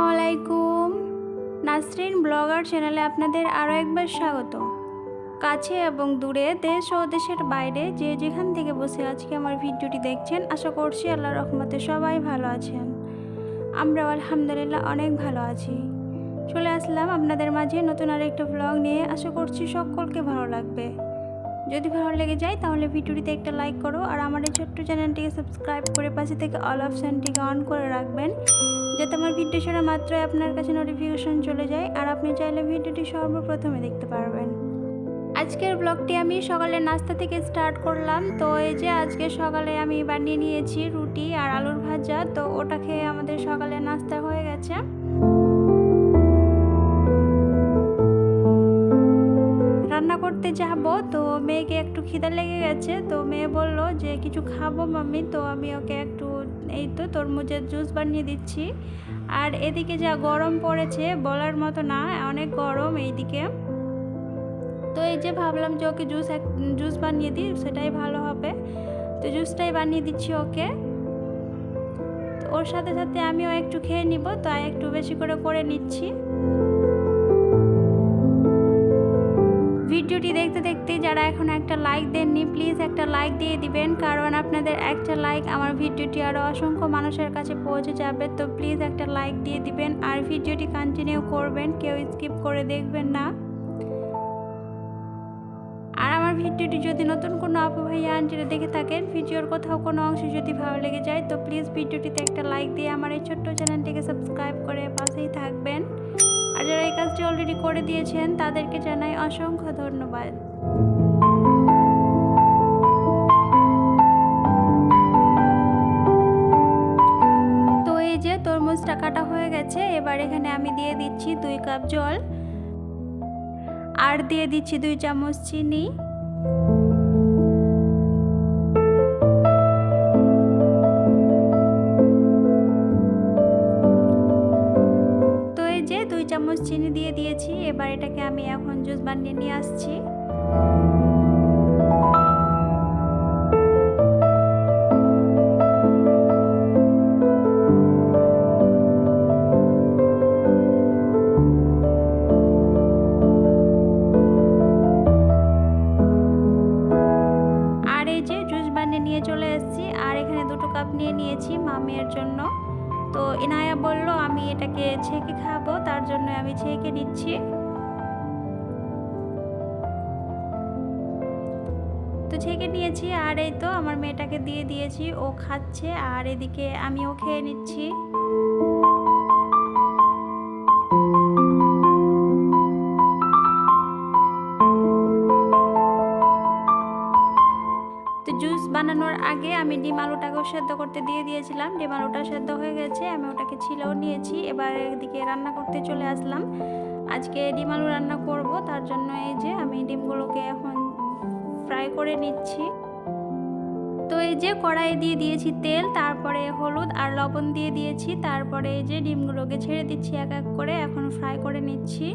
আসসালামু আলাইকুম নাসরিন ব্লগার চ্যানেলে আপনাদের আরও একবার স্বাগত। কাছে এবং দূরে দেশ ও দেশের বাইরে যে যেখান থেকে বসে আজকে আমার ভিডিওটি দেখছেন, আশা করছি আল্লাহ রহমতে সবাই ভালো আছেন। আমরাও আলহামদুলিল্লাহ অনেক ভালো আছি। চলে আসলাম আপনাদের মাঝে নতুন আরেকটা ব্লগ নিয়ে। আশা করছি সকলকে ভালো লাগবে। যদি ভালো লেগে যায় তাহলে ভিডিওটিতে একটা লাইক করো আর আমার এই ছোট্ট চ্যানেলটিকে সাবস্ক্রাইব করে পাশে থেকে অল অপশানটিকে অন করে রাখবেন, যাতে আমার ভিডিও ছাড়া মাত্রই আপনার কাছে নোটিফিকেশন চলে যায় আর আপনি চাইলে ভিডিওটি সর্বপ্রথমে দেখতে পারবেন। আজকের ব্লগটি আমি সকালে নাস্তা থেকে স্টার্ট করলাম, তো এই যে আজকে সকালে আমি বানিয়ে নিয়েছি রুটি আর আলুর ভাজা, তো ওটা খেয়ে আমাদের সকালে নাস্তা হয়ে গেছে। খিদা লেগে গেছে, তো মেয়ে বলল যে, কিছু খাব মাম্মি, তো আমি ওকে একটু, এই তো তরমুজের জুস বানিয়ে দিচ্ছি। আর এদিকে যা গরম পড়েছে, বলার মতো না, অনেক গরম এইদিকে। তো এই যে ভাবলাম যে ওকে জুস এক, জুস বানিয়ে দিই, সেটাই ভালো হবে। তো জুসটাই বানিয়ে দিচ্ছি ওকে। ওর সাথে সাথে আমিও একটু খেয়ে নিব, তাই একটু বেশি করে করে নিচ্ছি। যারা এখন একটা লাইক দেননি প্লিজ একটা লাইক দিয়ে দিবেন। কারণ আপনাদের একটা লাইক আমার ভিডিওটি আরও অসংখ্য মানুষের কাছে পৌঁছে যাবে। তো প্লিজ একটা লাইক দিয়ে দিবেন। আর ভিডিওটি কন্টিনিউ করবেন, কেউ স্কিপ করে দেখবেন না। আর আমার ভিডিওটি যদি নতুন কোনো আপু ভাইয়া দেখে থাকেন, ভিডিওর কোথাও কোনো অংশ যদি ভালো লেগে যায়, তো প্লিজ ভিডিওটিতে একটা লাইক দিয়ে আমার এই ছোট্ট চ্যানেলটিকে সাবস্ক্রাইব করে পাশেই থাকবেন। আর যারা এই কাজটি অলরেডি করে দিয়েছেন, তাদেরকে জানাই অসংখ্য ধন্যবাদ। গেছে এবার এখানে আমি দিয়ে দিচ্ছি দুই কাপ জল। আর দিয়ে দিচ্ছি দুই চামচ চিনি। তো এই যে দুই চামচ চিনি দিয়ে দিয়েছি, এবার এটাকে আমি এখন জুস বানিয়ে নিয়ে আসছি। নিয়ে নিয়েছি মামের জন্য। তো এনায়া বলল, আমি এটাকে ছেঁকে খাব, তার জন্য আমি ছেঁকে নিচ্ছি। তো ছেঁকে নিয়েছি, আর এই তো আমার মেয়েটাকে দিয়ে দিয়েছি, ও খাচ্ছে, আর এদিকে আমিও খেয়ে নিচ্ছি। বানানোর আগে আমি ডিম আলুটাকেও সেদ্ধ করতে দিয়ে দিয়েছিলাম। ডিম আলুটা সেদ্ধ হয়ে গেছে, আমি ওটাকে ছিলেও নিয়েছি। এবার এদিকে রান্না করতে চলে আসলাম। আজকে ডিম আলু রান্না করব, তার জন্য এই যে আমি ডিমগুলোকে এখন ফ্রাই করে নিচ্ছি। তো এই যে কড়াই দিয়ে দিয়েছি তেল, তারপরে হলুদ আর লবণ দিয়ে দিয়েছি, তারপরে এই যে ডিমগুলোকে ছেড়ে দিচ্ছি এক এক করে, এখন ফ্রাই করে নিচ্ছি।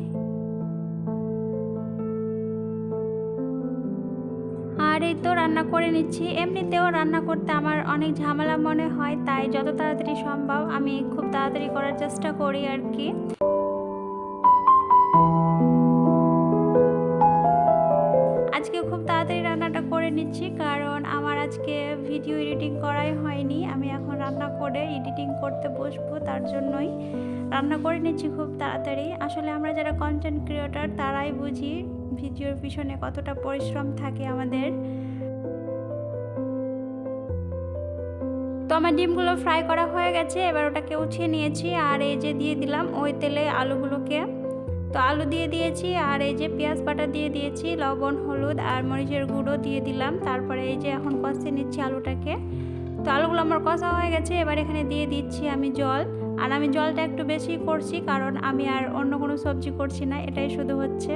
আর এই তো রান্না করে নিচ্ছি। এমনিতেও রান্না করতে আমার অনেক ঝামেলা মনে হয়, তাই যত তাড়াতাড়ি সম্ভব আমি খুব তাড়াতাড়ি করার চেষ্টা করি আর কি। আজকে খুব তাড়াতাড়ি রান্নাটা করে নিচ্ছি, কারণ আমার আজকে ভিডিও এডিটিং করাই হয়নি। আমি এখন রান্না করে এডিটিং করতে বসবো, তার জন্যই রান্না করে নিচ্ছি খুব তাড়াতাড়ি। আসলে আমরা যারা কন্টেন্ট ক্রিয়েটর তারাই বুঝি ভিডিওর পিছনে কতটা পরিশ্রম থাকে আমাদের। তো আমার ডিমগুলো ফ্রাই করা হয়ে গেছে, এবার ওটাকে উঠিয়ে নিয়েছি, আর এই যে দিয়ে দিলাম ওই তেলে আলুগুলোকে। তো আলু দিয়ে দিয়েছি, আর এই যে পেঁয়াজ বাটা দিয়ে দিয়েছি, লবণ, হলুদ আর মরিচের গুঁড়ো দিয়ে দিলাম, তারপরে এই যে এখন কষে নিচ্ছি আলুটাকে। তো আলুগুলো আমার কষা হয়ে গেছে, এবার এখানে দিয়ে দিচ্ছি আমি জল। আর আমি জলটা একটু বেশি করছি, কারণ আমি আর অন্য কোনো সবজি করছি না, এটাই শুধু হচ্ছে।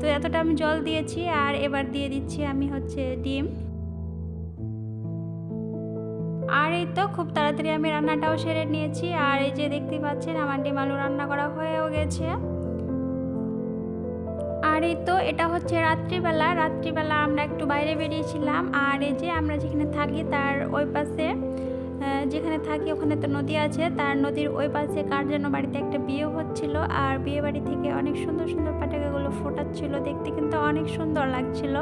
তো এতটা আমি জল দিয়েছি আর এবার দিয়ে দিচ্ছি আমি হচ্ছে ডিম। আর এই তো খুব তাড়াতাড়ি আমি রান্নাটাও সেরে নিয়েছি। আর এই যে দেখতে পাচ্ছেন, আমার ডিম আলু রান্না করা হয়েও গেছে। আর এই তো এটা হচ্ছে রাত্রিবেলা। রাত্রিবেলা আমরা একটু বাইরে বেরিয়েছিলাম। আর এই যে আমরা যেখানে থাকি তার ওই পাশে যেখানে থাকি ওখানে তো নদী আছে। তার নদীর ওই পাশে কার যেন বাড়িতে একটা বিয়ে হচ্ছিল আর বিয়ে বাড়ি থেকে অনেক সুন্দর সুন্দর পাটাকাগুলো ফোটাচ্ছিল। দেখতে কিন্তু অনেক সুন্দর লাগছিল।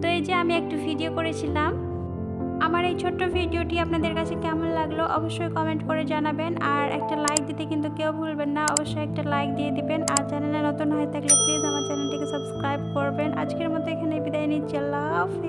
তো এই যে আমি একটু ভিডিও করেছিলাম। আমার এই ছোট্ট ভিডিওটি আপনাদের কাছে কেমন লাগল অবশ্যই কমেন্ট করে জানাবেন। আর একটা লাইক দিতে কিন্তু কেউ ভুলবেন না, অবশ্যই একটা লাইক দিয়ে দিবেন। আর চ্যানেলে নতুন হয়ে থাকলে প্লিজ আমার চ্যানেলটিকে সাবস্ক্রাইব করবেন। আজকের মতো এখানে বিদায় নিচ্ছি, আল্লাহ হাফিজ।